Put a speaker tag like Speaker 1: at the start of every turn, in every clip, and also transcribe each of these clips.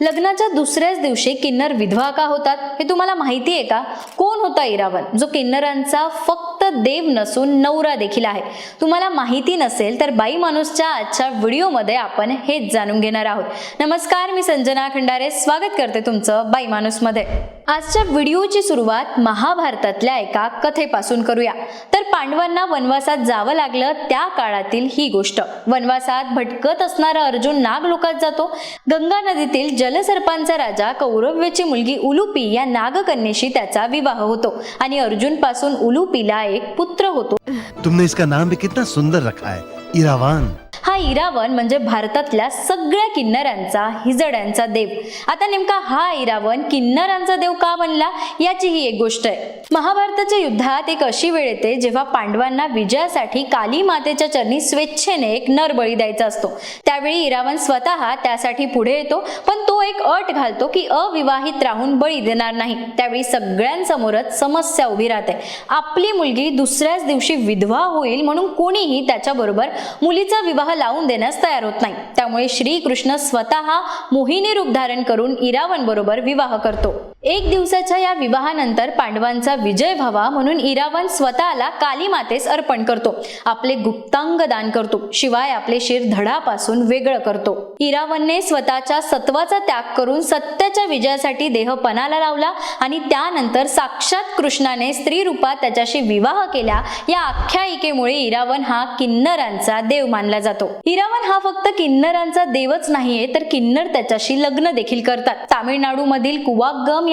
Speaker 1: लग्नाच्या दुसऱ्याच दिवशी किन्नर विधवा का होतात हे तुम्हाला माहिती आहे का? कोण होता इरावन जो किन्नरांचा फक्त देव नसून नवरा देखील आहे. तुम्हाला माहिती नसेल तर बाई माणूसच्या आजच्या व्हिडिओमध्ये आपण हेच जाणून घेणार आहोत. नमस्कार मी संजना खंडारे. स्वागत करते तुमचं बाई माणूसमध्ये. आजच्या व्हिडिओची सुरुवात महाभारतातल्या एका कथेपासून करूया. तर पांडवांना वनवासात जावं लागलं त्या काळातील ही गोष्ट. वनवासात भटकत असणारा अर्जुन नागलोकात जातो. गंगा नदीतील जलसर्पांचा राजा कौरव्याची मुलगी उलुपी या नागकन्येशी त्याचा विवाह होतो आणि अर्जुनपासून उलुपीला एक पुत्र होतो.
Speaker 2: तुमने इसका नाम भी कितना सुंदर रखा है इरावान.
Speaker 1: हा इरावन म्हणजे भारतातल्या सगळ्या किन्नरांचा हिजड्यांचा देव. आता नेमका हा इरावन किन्नरांचा देव का बनला याची ही एक गोष्ट आहे. महाभारताच्या युद्धात एक अशी वेळ येते जेव्हा पांडवांना विजयासाठी काली मातेच्या चरणी स्वेच्छेने एक नर बळी द्यायचा असतो. त्यावेळी इरावन स्वतः त्यासाठी पुढे येतो पण तो एक अट घालतो की अविवाहित राहून बळी देणार नाही. त्यावेळी सगळ्यांसमोरच समस्या उभी राहते. आपली मुलगी दुसऱ्याच दिवशी विधवा होईल म्हणून कोणीही त्याच्याबरोबर मुलीचा विवाह लावून देण्यास तयार होत नाही. त्यामुळे श्रीकृष्ण स्वतः मोहिनी रूप धारण करून इरावण बरोबर विवाह करतो. एक दिवसाच्या या विवाहानंतर पांडवांचा विजय व्हावा म्हणून इरावन स्वतःला काली मातेस अर्पण करतो. आपले गुप्तांग दान करतो. शिवाय आपले शिर धडापासून वेगळं करतो. इरावनने स्वतःच्या सत्वाचा त्याग करून सत्याच्या विजयासाठी देह पणाला लावला आणि त्यानंतर साक्षात कृष्णाने स्त्री रूपात त्याच्याशी विवाह केला या आख्यायिकेमुळे इरावन हा किन्नरांचा देव मानला जातो. इरावन हा फक्त किन्नरांचा देवच नाहीये तर किन्नर त्याच्याशी लग्न देखील करतात. तामिळनाडू मधील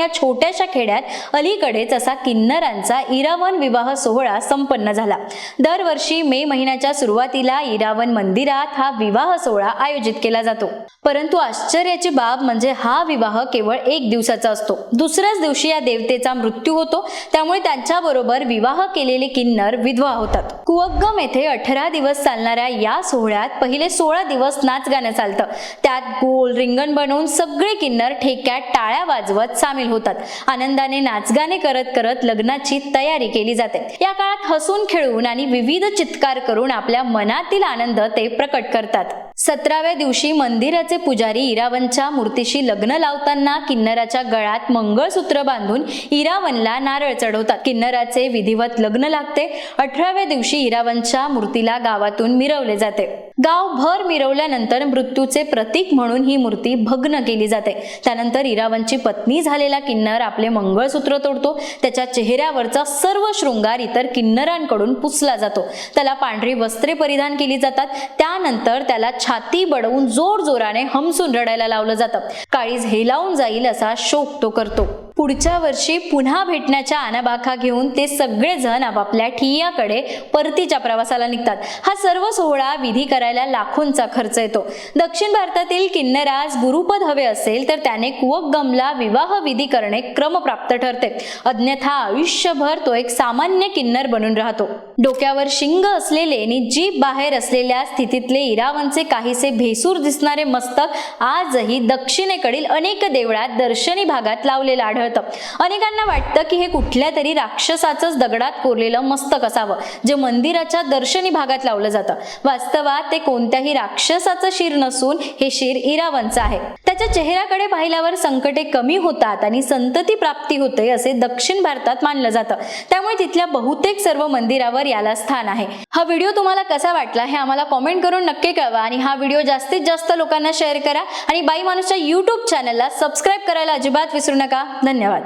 Speaker 1: या छोट्याशा खेड्यात अलीकडेच असा किन्नरांचा इरावन विवाह सोहळा संपन्न झाला. दरवर्षी मे महिन्याच्या सुरुवातीला इरावण मंदिरात हा विवाह सोहळा आयोजित केला जातो. परंतु आश्चर्याची बाब म्हणजे हा विवाह केवळ एक दिवसाचा असतो. दुसऱ्याच दिवशी या देवतेचा मृत्यू होतो. त्यामुळे त्यांच्याबरोबर विवाह केलेले किन्नर विधवा होतात. कुवग्गम येथे अठरा दिवस चालणाऱ्या या सोहळ्यात पहिले सोळा दिवस नाच गाणं चालतं. त्यात गोल रिंगण बनवून सगळे किन्नर ठेक्यात टाळ्या वाजवत सामील होतात. आनंदाने नाचगाणे करत करत लग्नाची तयारी केली जाते. या काळात हसून खेळून आणि विविध चित्कार करून आपल्या मनातील आनंद ते प्रकट करतात. सतराव्या दिवशी मंदिराचे पुजारी इरावनच्या मूर्तीशी लग्न लावताना किन्नराच्या गळ्यात मंगळसूत्र बांधून इरावनला नारळ चढवतात. किन्नराचे विधिवत लग्न लागते. अठराव्या दिवशी इरावनच्या मूर्तीला गावातून मिरवले जाते. गावभर मिरवल्यानंतर मृत्यूचे प्रतीक म्हणून ही मूर्ती भग्न केली जाते. त्यानंतर इरावनची पत्नी झालेला किन्नर आपले मंगळसूत्र तोडतो. त्याच्या चेहऱ्यावरचा सर्व शृंगार इतर किन्नरांकडून पुसला जातो. त्याला पांढरी वस्त्रे परिधान केली जातात. त्यानंतर त्याला छाती बडवून जोर जोराने हमसून रडायला लावलं जातं. काळीज हेलावून जाईल असा शोक तो करतो. पुढच्या वर्षी पुन्हा भेटण्याच्या आनाबाखा घेऊन ते सगळेजण आपापल्या ठिय्याकडे परतीच्या प्रवासाला निघतात. हा सर्व सोहळा विधी करायला लाखोंचा खर्च येतो. दक्षिण भारतातील किन्नराज गुरुपद हवे असेल तर त्याने कुवकगमला विवाह विधी करणे क्रमप्राप्त ठरते. अन्यथा आयुष्यभर तो एक सामान्य किन्नर बनून राहतो. डोक्यावर शिंग असलेले आणि जीभ बाहेर असलेल्या स्थितीतले इरावनचे काहीसे भेसूर दिसणारे मस्तक आजही दक्षिणेकडील अनेक देवळात दर्शनी भागात लावलेलं आढळतं अनेकांना वाटतं की हे कुठल्या तरी राक्षसाचंच दगडात कोरलेलं मस्तक असावं जे मंदिराच्या दर्शनी भागात लावलं जातं. वास्तवात ते कोणत्याही राक्षसाचं शिर नसून हे शिर इरावणचं आहे. त्याच्या चेहऱ्याकडे पाहिल्यावर संकटे कमी होतात आणि संतती प्राप्ती होते असे दक्षिण भारतात मानलं जातं. त्यामुळे तिथल्या बहुतेक सर्व मंदिरावर याला स्थान आहे. हा व्हिडिओ तुम्हाला कसा वाटला हे आम्हाला कॉमेंट करून नक्की कळवा आणि हा व्हिडिओ जास्तीत जास्त लोकांना शेअर करा आणि बाई माणूसच्या युट्यूब चॅनलला सबस्क्राईब करायला अजिबात विसरू नका. धन्यवाद.